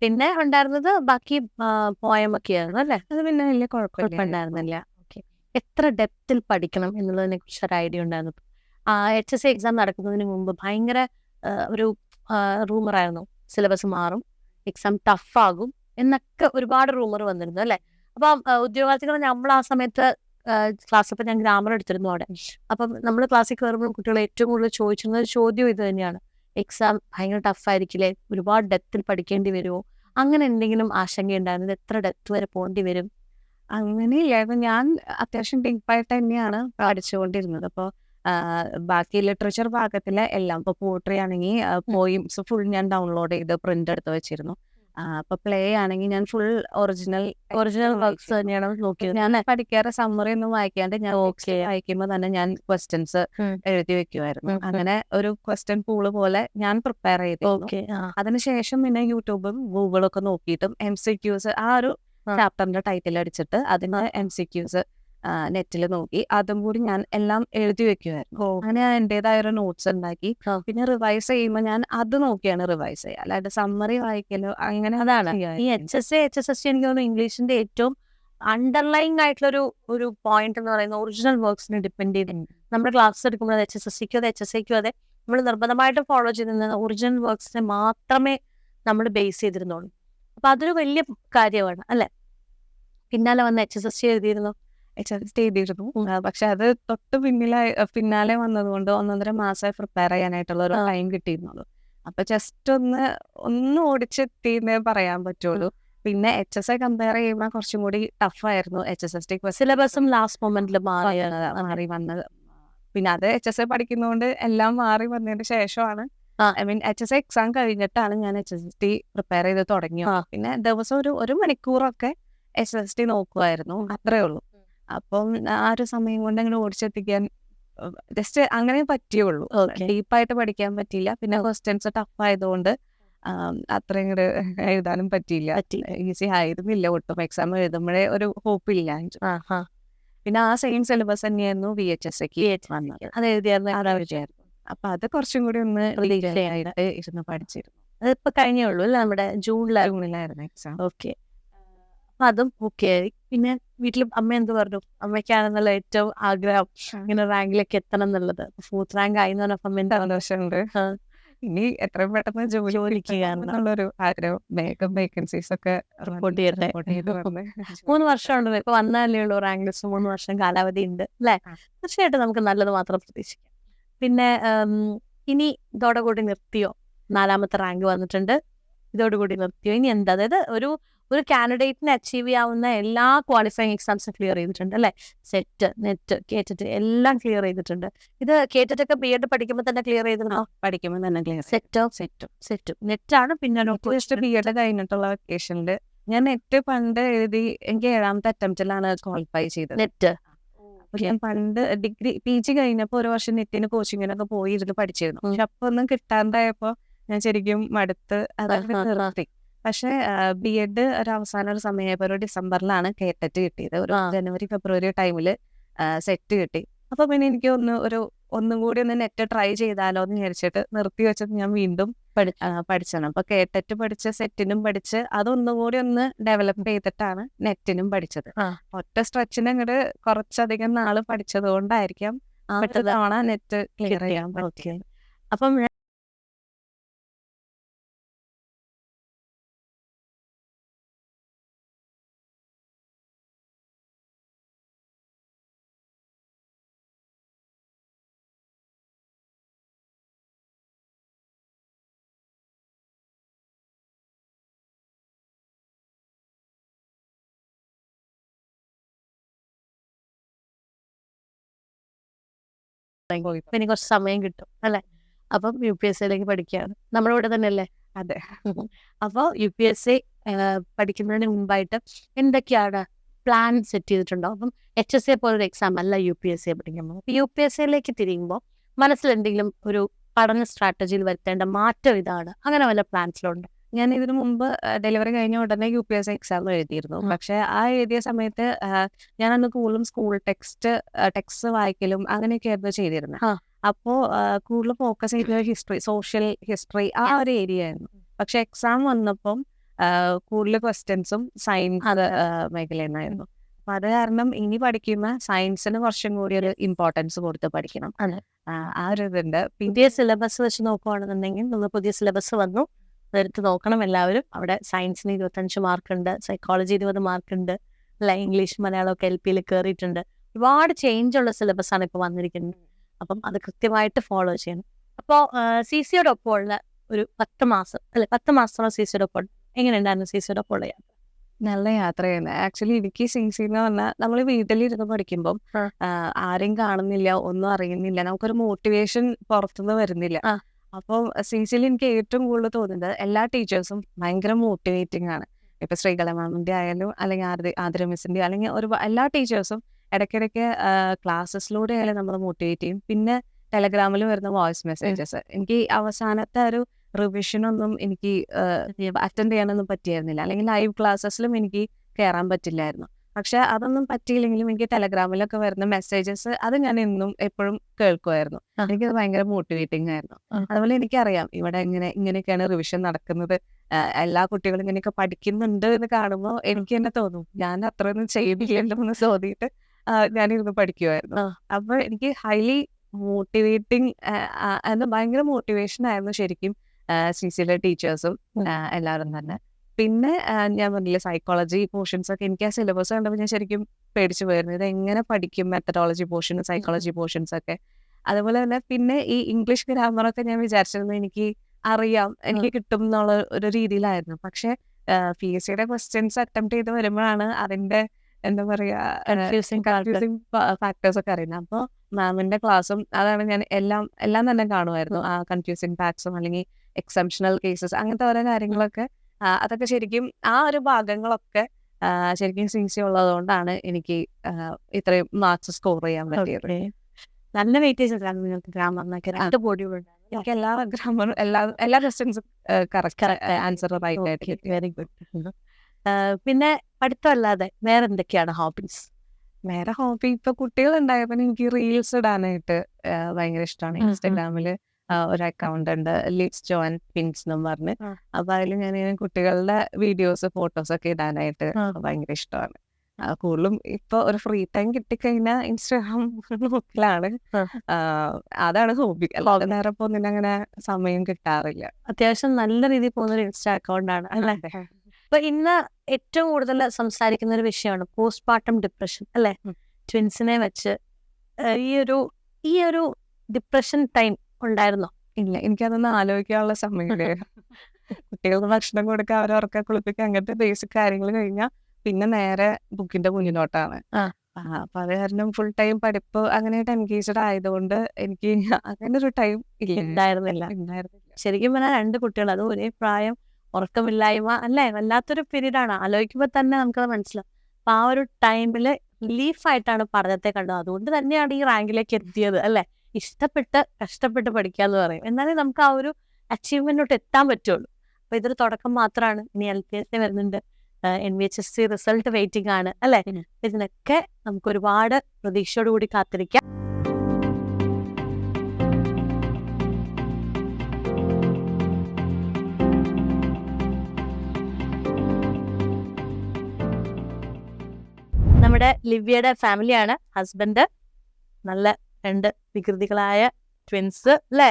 പിന്നെ ഉണ്ടായിരുന്നത് ബാക്കി പോയം ഒക്കെ ആയിരുന്നു അല്ലേ? അത് പിന്നെ വലിയ കുഴപ്പമില്ല കുഴപ്പമുണ്ടായിരുന്നില്ല. ഓക്കെ. എത്ര ഡെപ്തിൽ പഠിക്കണം എന്നുള്ളതിനെ കുറിച്ച് ഒരു ഐഡിയ ഉണ്ടായിരുന്നു. ആ എച്ച് എസ് സി എക്സാം നടക്കുന്നതിന് മുമ്പ് ഭയങ്കര ഒരു റൂമറായിരുന്നു സിലബസ് മാറും എക്സാം ടഫ് ആകും എന്നൊക്കെ ഒരുപാട് റൂമർ വന്നിരുന്നു അല്ലേ? അപ്പൊ ഉദ്യോഗാർത്ഥികൾ നമ്മൾ ആ സമയത്ത് ക്ലാസ് അപ്പം ഞാൻ ഗ്രാമർ എടുത്തിരുന്നു അവിടെ. അപ്പം നമ്മൾ ക്ലാസ്സിൽ കയറുമ്പോൾ കുട്ടികൾ ഏറ്റവും കൂടുതൽ ചോദിച്ചിരുന്ന ചോദ്യം ഇത് തന്നെയാണ്. എക്സാം ഭയങ്കര ടഫ് ആയിരിക്കില്ലേ? ഒരുപാട് ഡെപ്തിൽ പഠിക്കേണ്ടി വരുമോ? അങ്ങനെ എന്തെങ്കിലും ആശങ്കയുണ്ടായിരുന്നത് എത്ര ഡെപ്ത് വരെ പോകേണ്ടി വരും? അങ്ങനെയായിരുന്നു ഞാൻ അത്യാവശ്യം ഡീപ്പായിട്ട് തന്നെയാണ് പഠിച്ചുകൊണ്ടിരുന്നത്. അപ്പോൾ ബാക്കി ലിറ്ററേച്ചർ ഭാഗത്തിലെ എല്ലാം. ഇപ്പോൾ പോട്രി ആണെങ്കിൽ പോയിംസ് ഫുൾ ഞാൻ ഡൗൺലോഡ് ചെയ്ത് പ്രിന്റ് എടുത്ത് വെച്ചിരുന്നു. അപ്പൊ പ്ലേ ആണെങ്കിൽ ഞാൻ ഫുൾ ഒറിജിനൽ ഒറിജിനൽ വർക്ക്സ് തന്നെയാണ് നോക്കിയത്. ഞാൻ പഠിക്കാറ് സമ്മറി ഒന്നും വായിക്കാണ്ട് ഞാൻ വായിക്കുമ്പോ വായിക്കുമ്പോൾ തന്നെ ഞാൻ ക്വസ്റ്റ്യൻസ് എഴുതി വെക്കുമായിരുന്നു. അങ്ങനെ ഒരു ക്വസ്റ്റ്യൻ പൂൾ പോലെ ഞാൻ പ്രിപ്പയർ ചെയ്തു അതിനുശേഷം പിന്നെ യൂട്യൂബും ഗൂഗിളും ഒക്കെ നോക്കിയിട്ടും എം സി ക്യൂസ് ആ ഒരു ചാപ്റ്ററിന്റെ ടൈറ്റിൽ അടിച്ചിട്ട് അതിന് എം സി ക്യൂസ് നെറ്റിൽ നോക്കി. അതും കൂടി ഞാൻ എല്ലാം എഴുതി വെക്കുമായിരുന്നു അങ്ങനെ ഞാൻ എന്റെതായ ഒരു നോട്ട്സ് ഉണ്ടാക്കി പിന്നെ റിവൈസ് ചെയ്യുമ്പോൾ ഞാൻ അത് നോക്കിയാണ് റിവൈസ് ചെയ്യുക. അല്ലാണ്ട് സമ്മറി വായിക്കലോ അങ്ങനെ അതാണ്. ഈ. H S A H S S C എനിക്ക് തോന്നുന്നു ഇംഗ്ലീഷിന്റെ ഏറ്റവും അണ്ടർലൈങ് ആയിട്ടുള്ള ഒരു ഒരു പോയിന്റ് എന്ന് പറയുന്നത് ഒറിജിനൽ വർക്ക്സിനെ ഡിപെൻഡ് ചെയ്ത് ഉം. നമ്മുടെ ക്ലാസ് എടുക്കുമ്പോൾ എച്ച് എസ് എസ് സിക്കോ എച്ച് എസ് സിക്കോ അതെ നമ്മൾ നിർബന്ധമായിട്ട് ഫോളോ ചെയ്തിരുന്ന ഒറിജിനൽ വർക്ക്സിനെ മാത്രമേ നമ്മൾ ബേസ് ചെയ്തിരുന്നുള്ളൂ. അപ്പൊ അതൊരു വലിയ കാര്യമാണ് അല്ലെ? പിന്നാലെ വന്ന എച്ച് എസ് എസ് സി എഴുതിയിരുന്നു? HST ചെയ്തിരുന്നു. ആ, പക്ഷെ അത് തൊട്ട് പിന്നിലായി പിന്നാലെ വന്നതുകൊണ്ട് ഒന്നൊന്നര മാസമായി പ്രിപ്പയർ ചെയ്യാനായിട്ടുള്ള ഒരു ടൈം കിട്ടിയിരുന്നുള്ളൂ. അപ്പൊ ജസ്റ്റ് ഒന്ന് ഒന്ന് ഓടിച്ചെത്തിന്നേ പറയാൻ പറ്റുള്ളൂ. പിന്നെ എച്ച് എസ് ഐ കമ്പയർ ചെയ്യുമ്പോൾ കുറച്ചും കൂടി ടഫ് ആയിരുന്നു. എച്ച് എസ് എസ് ടി സിലബസും ലാസ്റ്റ് മൊമെന്റിൽ മാറിയ മാറി വന്നത്. പിന്നെ അത് എച്ച് എസ് ഐ പഠിക്കുന്നതുകൊണ്ട് എല്ലാം മാറി വന്നതിന് ശേഷമാണ്. I mean H S I exam കഴിഞ്ഞിട്ടാണ് ഞാൻ എച്ച് എസ് ടി പ്രിപ്പയർ ചെയ്ത് തുടങ്ങിയത്. പിന്നെ ദിവസം ഒരു ഒരു മണിക്കൂറൊക്കെ എച്ച് എസ് ടി നോക്കുമായിരുന്നു അത്രേ ഉള്ളൂ. അപ്പം ആ ഒരു സമയം കൊണ്ട് അങ്ങനെ ഓടിച്ചെത്തിക്കാൻ ജസ്റ്റ് അങ്ങനെ പറ്റിയുള്ളൂ. ഡീപ്പായിട്ട് പഠിക്കാൻ പറ്റിയില്ല. പിന്നെ ക്വസ്റ്റ്യൻസ് ടഫ് ആയതുകൊണ്ട് അത്രയും കൂടെ എഴുതാനും പറ്റിയില്ല. ഈസി ആയിരുന്നില്ല. ഒട്ടും എക്സാം എഴുതുമ്പോഴേ ഒരു ഹോപ്പ് ഇല്ല പിന്നെ ആ സെയിം സിലബസ് തന്നെയായിരുന്നു വി എച്ച് എസ് എക്ക് വന്നത്. അത് എഴുതിയായിരുന്നു അതാ അപ്പൊ അത് കുറച്ചും കൂടി ഒന്ന് റിലീഫ് ആയിട്ട് ഇരുന്ന് പഠിച്ചിരുന്നു. അതിപ്പോ കഴിഞ്ഞേ ഉള്ളൂ അല്ലേ? നമ്മുടെ ജൂണിലായിരുന്നു ജൂണിലായിരുന്നു എക്സാം ഓക്കെ. അതും ഓക്കെ ആയി. പിന്നെ വീട്ടിൽ അമ്മ എന്ത് പറഞ്ഞു? അമ്മയ്ക്കാണെന്നുള്ള ഏറ്റവും ആഗ്രഹം ഇങ്ങനെ റാങ്കിലേക്ക് എത്തണം എന്നുള്ളത്. ഫോർത്ത് റാങ്ക് ആയി എന്ന് പറഞ്ഞപ്പോ അമ്മ എന്താ സന്തോഷമുണ്ട്. ഇനി എത്രയും പെട്ടെന്ന് ജോലി. ആഗ്രഹം വേഗം വേക്കൻസീസ് ഒക്കെ റിപ്പോർട്ട് ചെയ്യട്ടെ. (laughs) മൂന്ന് വർഷം ഉണ്ടല്ലോ ഇപ്പൊ വന്നാലേ ഉള്ളൂ റാങ്ക്. ലിസ്റ്റ് മൂന്ന് വർഷം കാലാവധി ഉണ്ട് അല്ലെ. തീർച്ചയായിട്ടും നമുക്ക് നല്ലത് മാത്രം പ്രതീക്ഷിക്കാം. പിന്നെ ഇനി ഇതോടെ കൂടി നിർത്തിയോ? നാലാമത്തെ റാങ്ക് വന്നിട്ടുണ്ട്. ഇതോടുകൂടി നിർത്തിയോ? ഇനി എന്താ? അതായത് ഒരു ഒരു കാൻഡിഡേറ്റിന് അച്ചീവ് ചെയ്യാവുന്ന എല്ലാ ക്വാളിഫയിങ് എക്സാംസും ക്ലിയർ ചെയ്തിട്ടുണ്ട് അല്ലെ? സെറ്റ് നെറ്റ് കേറ്റിട്ട് എല്ലാം ക്ലിയർ ചെയ്തിട്ടുണ്ട്. ഇത് കേറ്റിട്ടൊക്കെ ബി എഡ് പഠിക്കുമ്പോൾ തന്നെ ക്ലിയർ ചെയ്തിരുന്നോ പഠിക്കുമ്പോൾ തന്നെ ക്ലിയർ സെറ്റോ സെറ്റും സെറ്റും നെറ്റാണ് പിന്നെ ബി എഡ് കഴിഞ്ഞിട്ടുള്ള വെക്കേഷനിൽ ഞാൻ നെറ്റ് പണ്ട് എഴുതി എനിക്ക് ഏഴാമത്തെ അറ്റംപ്റ്റിലാണ് ക്വാളിഫൈ ചെയ്തത്. നെറ്റ് ഞാൻ പണ്ട് ഡിഗ്രി പി ജി കഴിഞ്ഞപ്പോ ഒരു വർഷം നെറ്റിന് കോച്ചിങ്ങിനൊക്കെ പോയി ഇരുന്ന് പഠിച്ചിരുന്നു. പക്ഷെ അപ്പൊ ഒന്നും കിട്ടാണ്ടായപ്പോ ഞാൻ ശരിക്കും മടുത്ത് അതൊക്കെ. നിർത്തി. പക്ഷെ ബി എഡ് ഒരു അവസാന ഒരു സമയമായപ്പോ ഒരു ഡിസംബറിലാണ് കേട്ടറ്റ് കിട്ടിയത്. ഒരു ജനുവരി ഫെബ്രുവരി ടൈമിൽ സെറ്റ് കിട്ടി. അപ്പൊ പിന്നെ എനിക്ക് ഒന്ന് ഒരു ഒന്നും കൂടി ഒന്ന് നെറ്റ് ട്രൈ ചെയ്താലോ എന്ന് വിചാരിച്ചിട്ട് നിർത്തി വെച്ചത് ഞാൻ വീണ്ടും പഠിച്ചാണ് അപ്പൊ കേട്ടറ്റ് പഠിച്ച് സെറ്റിനും പഠിച്ച് അതൊന്നും കൂടി ഒന്ന് ഡെവലപ്പ് ചെയ്തിട്ടാണ് നെറ്റിനും പഠിച്ചത്. ഒറ്റ സ്ട്രെച്ചിന് അങ്ങോട്ട് കുറച്ചധികം നാൾ പഠിച്ചത് കൊണ്ടായിരിക്കാം ആ പെട്ടെന്ന് തവണ നെറ്റ് ക്ലിയർ ചെയ്യാൻ. പറ്റിയത്. അപ്പം ഇനി കുറച്ച് സമയം കിട്ടും അല്ലെ? അപ്പം യു പി എസ് സിയിലേക്ക് പഠിക്കുകയാണ്. നമ്മുടെ ഇവിടെ തന്നെ അല്ലേ അതെ. അപ്പോൾ യു പി എസ് സി പഠിക്കുന്നതിന് മുമ്പായിട്ട് എന്തൊക്കെയാണ് പ്ലാൻ സെറ്റ് ചെയ്തിട്ടുണ്ടോ? അപ്പം എച്ച് എസ് എ പോലൊരു എക്സാം അല്ല യു പി എസ് സി പഠിക്കുമ്പോൾ. യു പി എസ് സിയിലേക്ക് തിരിയുമ്പോൾ മനസ്സിൽ എന്തെങ്കിലും ഒരു പഠന സ്ട്രാറ്റജിയിൽ വരുത്തേണ്ട മാറ്റം ഇതാണ്. അങ്ങനെ വല്ല പ്ലാൻസിലുണ്ട് ഞാൻ ഇതിനു മുമ്പ് ഡെലിവറി കഴിഞ്ഞ ഉടനെ U P S C exam എഴുതിയിരുന്നു. പക്ഷെ ആ എഴുതിയ സമയത്ത് ഞാൻ അന്ന് കൂടുതലും സ്കൂൾ ടെക്സ്റ്റ് ടെക്സ്റ്റ് വായിക്കലും അങ്ങനെയൊക്കെ ആയിരുന്നു ചെയ്തിരുന്നത് അപ്പോ കൂടുതൽ ഫോക്കസ് ചെയ്ത ഹിസ്റ്ററി സോഷ്യൽ ഹിസ്റ്ററി ആ ഒരു ഏരിയ ആയിരുന്നു. പക്ഷെ എക്സാം വന്നപ്പം കൂടുതൽ ക്വസ്റ്റ്യൻസും സയൻസ് മേഖലയെന്നായിരുന്നു. അപ്പൊ അത് കാരണം ഇനി പഠിക്കുന്ന സയൻസിന് കുറച്ചും കൂടി ഒരു ഇമ്പോർട്ടൻസ് കൊടുത്ത് പഠിക്കണം. ആ, ഒരു ഇതുണ്ട്. പിന്നെ പുതിയ സിലബസ് വെച്ച് നോക്കുവാണെന്നുണ്ടെങ്കിൽ നമ്മൾ പുതിയ സിലബസ് വന്നു. അതെടുത്ത് നോക്കണം. എല്ലാവരും അവിടെ സയൻസിന് ഇരുപത്തഞ്ച് മാർക്ക് ഉണ്ട് സൈക്കോളജി ഇരുപത് മാർക്ക് ഉണ്ട് അല്ല? ഇംഗ്ലീഷ് മലയാളം ഒക്കെ എൽ പിയിൽ കയറിയിട്ടുണ്ട് ഒരുപാട് ചേഞ്ച് ഉള്ള സിലബസ് ആണ് ഇപ്പോൾ വന്നിരിക്കുന്നത്. അപ്പം അത് കൃത്യമായിട്ട് ഫോളോ ചെയ്യണം. അപ്പോൾ സി സിയോടൊപ്പം ഉള്ള ഒരു പത്ത് മാസം അല്ലെ? പത്ത് മാസത്തോളം സി സിയുടെ ഒപ്പം എങ്ങനെയുണ്ടായിരുന്നു സി സിയുടെ ഉള്ള യാത്ര? നല്ല യാത്രയാണ് ആക്ച്വലി ഇടുക്കി സി സി എന്ന് പറഞ്ഞാൽ നമ്മൾ വീട്ടിലിരുന്ന് പഠിക്കുമ്പോൾ. ആരെയും കാണുന്നില്ല ഒന്നും അറിയുന്നില്ല. നമുക്കൊരു മോട്ടിവേഷൻ പുറത്തുനിന്ന് വരുന്നില്ല. അപ്പോൾ സി എനിക്ക് ഏറ്റവും കൂടുതൽ തോന്നുന്നത് എല്ലാ ടീച്ചേഴ്സും ഭയങ്കര മോട്ടിവേറ്റിംഗ് ആണ്. ഇപ്പൊ ശ്രീകല മാമിന്റെ ആയാലും അല്ലെങ്കിൽ ആദ്യ ആതിര മിസ്സിന്റെ അല്ലെങ്കിൽ ഒരു എല്ലാ ടീച്ചേഴ്സും ഇടയ്ക്കിടയ്ക്ക് ക്ലാസ്സസിലൂടെ ആയാലും നമ്മൾ മോട്ടിവേറ്റ് ചെയ്യും. പിന്നെ ടെലഗ്രാമിൽ വരുന്ന വോയിസ് മെസ്സേജസ് എനിക്ക് അവസാനത്തെ ഒരു റിവിഷനൊന്നും എനിക്ക് അറ്റൻഡ് ചെയ്യാനൊന്നും പറ്റിയായിരുന്നില്ല അല്ലെങ്കിൽ ലൈവ് ക്ലാസ്സസിലും എനിക്ക് കയറാൻ പറ്റില്ലായിരുന്നു. പക്ഷെ അതൊന്നും പറ്റിയില്ലെങ്കിലും എനിക്ക് ടെലഗ്രാമിലൊക്കെ വരുന്ന മെസ്സേജസ് അത് ഞാൻ എന്നും എപ്പോഴും കേൾക്കുമായിരുന്നു. എനിക്കത് ഭയങ്കര മോട്ടിവേറ്റിംഗ് ആയിരുന്നു. അതുപോലെ എനിക്കറിയാം ഇവിടെ ഇങ്ങനെ ഇങ്ങനെയൊക്കെയാണ് റിവിഷൻ നടക്കുന്നത്. എല്ലാ കുട്ടികളും ഇങ്ങനെയൊക്കെ പഠിക്കുന്നുണ്ട് എന്ന് കാണുമ്പോൾ എനിക്ക് തന്നെ തോന്നും ഞാൻ അത്രയൊന്നും ചെയ്തില്ലല്ലോ എന്ന് ആ, ഞാനിരുന്ന് പഠിക്കുമായിരുന്നു. അപ്പൊ എനിക്ക് ഹൈലി മോട്ടിവേറ്റിംഗ് ഭയങ്കര മോട്ടിവേഷൻ ആയിരുന്നു ശരിക്കും സി സിയിലെ ടീച്ചേഴ്സും എല്ലാവരും തന്നെ. പിന്നെ ഞാൻ പറഞ്ഞില്ല സൈക്കോളജി പോർഷൻസ് ഒക്കെ എനിക്ക് ആ സിലബസ് കണ്ടപ്പോൾ ഞാൻ ശരിക്കും പേടിച്ചു പോയിരുന്നു. ഇത് എങ്ങനെ പഠിക്കും മെത്തഡോളജി പോർഷൻ സൈക്കോളജി പോർഷൻസ് ഒക്കെ. അതുപോലെ തന്നെ പിന്നെ ഈ ഇംഗ്ലീഷ് ഗ്രാമറൊക്കെ ഞാൻ വിചാരിച്ചിരുന്നു എനിക്ക് അറിയാം എനിക്ക് കിട്ടും എന്നുള്ള ഒരു രീതിയിലായിരുന്നു. പക്ഷെ പി എസ് സിയുടെ ക്വസ്റ്റ്യൻസ് അറ്റംപ്റ്റ് ചെയ്ത് വരുമ്പോഴാണ് അതിന്റെ എന്താ പറയാ കൺഫ്യൂസിങ് ഫാക്ടേഴ്സ് ഒക്കെ അറിയുന്നത്. അപ്പോൾ മാമിന്റെ ക്ലാസ്സും അതാണ് ഞാൻ എല്ലാം എല്ലാം തന്നെ കാണുമായിരുന്നു. ആ കൺഫ്യൂസിങ് ഫാക്ട്സും അല്ലെങ്കിൽ എക്സംഷണൽ കേസസ് അങ്ങനത്തെ ഓരോ കാര്യങ്ങളൊക്കെ അതൊക്കെ ശരിക്കും ആ ഒരു ഭാഗങ്ങളൊക്കെ ശരിക്കും സി സി ഉള്ളതുകൊണ്ടാണ് എനിക്ക് ഇത്രയും മാർക്സ് സ്കോർ ചെയ്യാൻ പറ്റിയത്. നല്ല വെയിറ്റേജ് ഉണ്ടായിരുന്നു നിങ്ങൾക്ക് ഗ്രാമറിനൊക്കെ രണ്ട് ബോഡികളുണ്ട് എനിക്ക് എല്ലാ ഗ്രാമറും എല്ലാ എല്ലാ ക്വസ്റ്റ്യൻസും കറക്റ്റ് ആൻസർ റൈറ്റ് ആയിട്ട് വെരി ഗുഡ് പിന്നെ പഠിത്തമല്ലാതെ വേറെ എന്തൊക്കെയാണ് ഹോബീസ് വേറെ ഹോബി ഇപ്പൊ കുട്ടികൾ ഉണ്ടായപ്പോ എനിക്ക് റീൽസ് ഇടാനായിട്ട് ഭയങ്കര ഇഷ്ടമാണ്. ഇൻസ്റ്റഗ്രാമിൽ. ഒരു അക്കൗണ്ട് ഉണ്ട്. ലിറ്റ്സ് ജോൻ പിൻസ് എന്നും പറഞ്ഞ്. അപ്പൊ അതിൽ ഞാൻ ഇങ്ങനെ കുട്ടികളുടെ വീഡിയോസ് ഫോട്ടോസ് ഒക്കെ ഇടാനായിട്ട്. ഭയങ്കര ഇഷ്ടമാണ്. കൂടുതലും ഇപ്പൊ ഒരു ഫ്രീ ടൈം കിട്ടിക്കഴിഞ്ഞാൽ ഇൻസ്റ്റാഗ്രാം നോക്കലാണ്. അതാണ് ഹോബി അല്ലാതെ നേരെ പോകുന്നതിന് അങ്ങനെ സമയം കിട്ടാറില്ല. അത്യാവശ്യം നല്ല രീതിയിൽ പോകുന്ന ഒരു ഇൻസ്റ്റാ അക്കൗണ്ട് ആണ് അല്ലേ. അപ്പൊ ഇന്ന് ഏറ്റവും കൂടുതൽ സംസാരിക്കുന്ന ഒരു വിഷയമാണ് പോസ്റ്റ് പാർട്ടം ഡിപ്രഷൻ അല്ലെ. ട്വിൻസിനെ വെച്ച് ഈ ഒരു ഈ ഒരു ഡിപ്രഷൻ ടൈം ഉണ്ടായിരുന്നോ? ഇല്ല എനിക്കതൊന്നും ആലോചിക്കാനുള്ള സമയമില്ല. കുട്ടികൾക്ക് ഭക്ഷണം കൊടുക്കുക അവരെ ഉറക്ക കുളിപ്പിക്കുക അങ്ങനത്തെ ബേസിക് കാര്യങ്ങൾ കഴിഞ്ഞാൽ പിന്നെ നേരെ ബുക്കിന്റെ മുന്നിലോട്ടാണ് അപ്പൊ അത് കാരണം ഫുൾ ടൈം പഠിപ്പ് അങ്ങനെയായിട്ട് എൻഗേജഡ് ആയതുകൊണ്ട് എനിക്ക് അങ്ങനെ ഒരു ടൈം ഇല്ല. ഉണ്ടായിരുന്നില്ല. ഉണ്ടായിരുന്നില്ല. ശരിക്കും പറഞ്ഞാൽ രണ്ട് കുട്ടികൾ അത് ഒരേ പ്രായം ഉറക്കമില്ലായ്മ അല്ലേ? വല്ലാത്തൊരു പീരീഡ് ആണ് ആലോചിക്കുമ്പോൾ തന്നെ നമുക്കത് മനസ്സിലാവും. അപ്പൊ ആ ഒരു ടൈമിൽ റിലീഫായിട്ടാണ് പഠനത്തെ കണ്ടത്. അതുകൊണ്ട് തന്നെയാണ് ഈ റാങ്കിലേക്ക് എത്തിയത് അല്ലെ? ഇഷ്ടപ്പെട്ട് കഷ്ടപ്പെട്ട് പഠിക്കുക എന്ന് പറയും. എന്നാലേ നമുക്ക് ആ ഒരു അച്ചീവ്മെന്റിലോട്ട് എത്താൻ പറ്റുള്ളൂ. അപ്പൊ ഇതൊരു തുടക്കം മാത്രമാണ്. ഇനി എൽ പി എസ് സി വരുന്നുണ്ട്. N V H S C result waiting ആണ് അല്ലെ? ഇതിനൊക്കെ നമുക്ക് ഒരുപാട് പ്രതീക്ഷയോടുകൂടി കാത്തിരിക്കാം. നമ്മുടെ ലിവ്യയുടെ ഫാമിലിയാണ് ഹസ്ബൻഡ് നല്ല രണ്ട് വികൃതികളായ ട്വിൻസ് അല്ലേ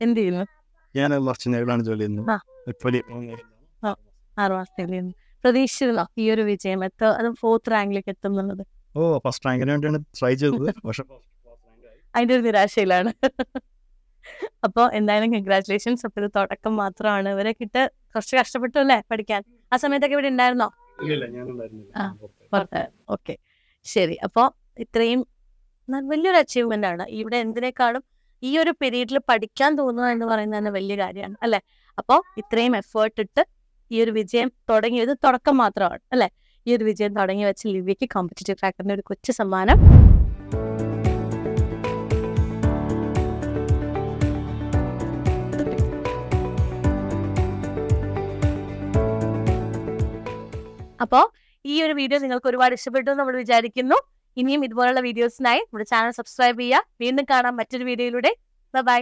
എന്ത് ചെയ്യുന്നു ഞാൻ മർച്ചനേറിലാണ് ജോലി ആറ് മാസത്തിൽ പ്രതീക്ഷിച്ചിരുന്നോ ഈ ഒരു വിജയം? എത്ര അത് ഫോർത്ത് റാങ്കിലേക്ക് എത്തും എന്നുള്ളത്? ഓ ഫസ്റ്റ് റാങ്കിന് വേണ്ടിയാണ് ട്രൈ ചെയ്തത്. (laughs) പക്ഷെ അതിന്റെ ഒരു നിരാശയിലാണ്. അപ്പോൾ എന്തായാലും കൺഗ്രാറ്റുലേഷൻസ് അപ്പോൾ ഇത് തുടക്കം മാത്രമാണ്. ഇവരെ കിട്ട് കുറച്ച് കഷ്ടപ്പെട്ടു അല്ലേ പഠിക്കാൻ? ആ സമയത്തൊക്കെ ഇവിടെ ഉണ്ടായിരുന്നോ? ഓക്കെ. ശരി. അപ്പോൾ ഇത്രയും വലിയൊരു അച്ചീവ്മെന്റ് ആണ്. ഇവിടെ എന്തിനേക്കാളും ഈ ഒരു പീരീഡിൽ പഠിക്കാൻ തോന്നുക എന്ന് പറയുന്നത് തന്നെ വലിയ കാര്യമാണ് അല്ലെ? അപ്പോൾ ഇത്രയും എഫേർട്ട് ഇട്ട് ഈ ഒരു വിജയം തുടങ്ങിയത് തുടക്കം മാത്രമാണ് അല്ലെ? ഈ ഒരു വിജയം തുടങ്ങി വെച്ച് ലിവ്യക്ക് കോമ്പറ്റേറ്റീവ് ഫാക്ടറിന്റെ ഒരു കൊച്ചു സമ്മാനം. അപ്പോ ഈ ഒരു വീഡിയോ നിങ്ങൾക്ക് ഒരുപാട് ഇഷ്ടപ്പെട്ടു നമ്മൾ വിചാരിക്കുന്നു. ഇനിയും ഇതുപോലുള്ള വീഡിയോസിനായി നമ്മുടെ ചാനൽ സബ്സ്ക്രൈബ് ചെയ്യുക. വീണ്ടും കാണാം മറ്റൊരു വീഡിയോയിലൂടെ ബൈ